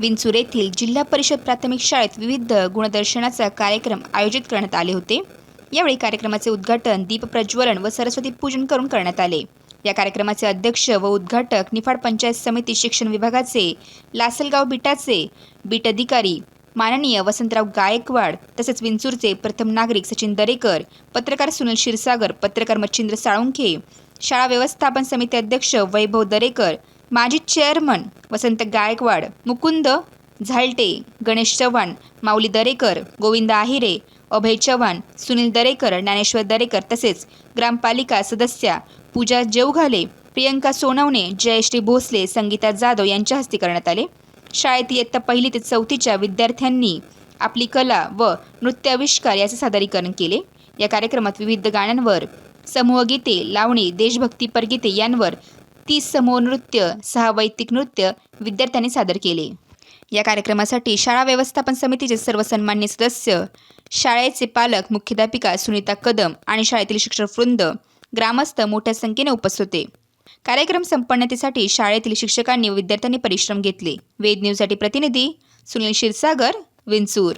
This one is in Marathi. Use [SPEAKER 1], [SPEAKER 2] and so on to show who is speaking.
[SPEAKER 1] विंचूर येथील जिल्हा परिषद प्राथमिक शाळेत विविध गुणदर्शनाचा कार्यक्रम आयोजित करण्यात आले होते. यावेळी कार्यक्रमाचे उद्घाटन दीप प्रज्वलन व सरस्वती पूजन करून करण्यात आले. या कार्यक्रमाचे अध्यक्ष व उद्घाटक निफाड पंचायत समिती शिक्षण विभागाचे लासलगाव बिटाचे बीट अधिकारी माननीय वसंतराव गायकवाड तसेच विंचूरचे प्रथम नागरिक सचिन दरेकर पत्रकार सुनील क्षीरसागर पत्रकार मच्छिंद्र साळुंखे शाळा व्यवस्थापन समिती अध्यक्ष वैभव दरेकर माजी चेअरमन वसंत गायकवाड मुकुंद झालटे गणेश चव्हाण माऊली दरेकर गोविंद आहिरे अभय चव्हाण सुनील दरेकर ज्ञानेश्वर दरेकर तसेच ग्रामपालिका सदस्या पूजा जेवघाले प्रियंका सोनवणे जयश्री भोसले संगीता जाधव यांच्या हस्ते करण्यात आले. शाळेत इयत्ता पहिली ते चौथीच्या विद्यार्थ्यांनी आपली कला व नृत्याविष्कार याचे सादरीकरण केले. या कार्यक्रमात विविध गाण्यांवर समूहगीते लावणी देशभक्तीपर गीते यांवर तीस समूह नृत्य सहा वैयक्तिक नृत्य विद्यार्थ्यांनी सादर केले. या कार्यक्रमासाठी शाळा व्यवस्थापन समितीचे सर्व सन्मान्य सदस्य शाळेचे पालक मुख्याध्यापिका सुनीता कदम आणि शाळेतील शिक्षक वृंद ग्रामस्थ मोठ्या संख्येने उपस्थित होते. कार्यक्रम संपन्नतेसाठी शाळेतील शिक्षकांनी विद्यार्थ्यांनी परिश्रम घेतले. वेद न्यूजसाठी प्रतिनिधी सुनील क्षीरसागर विंचूर.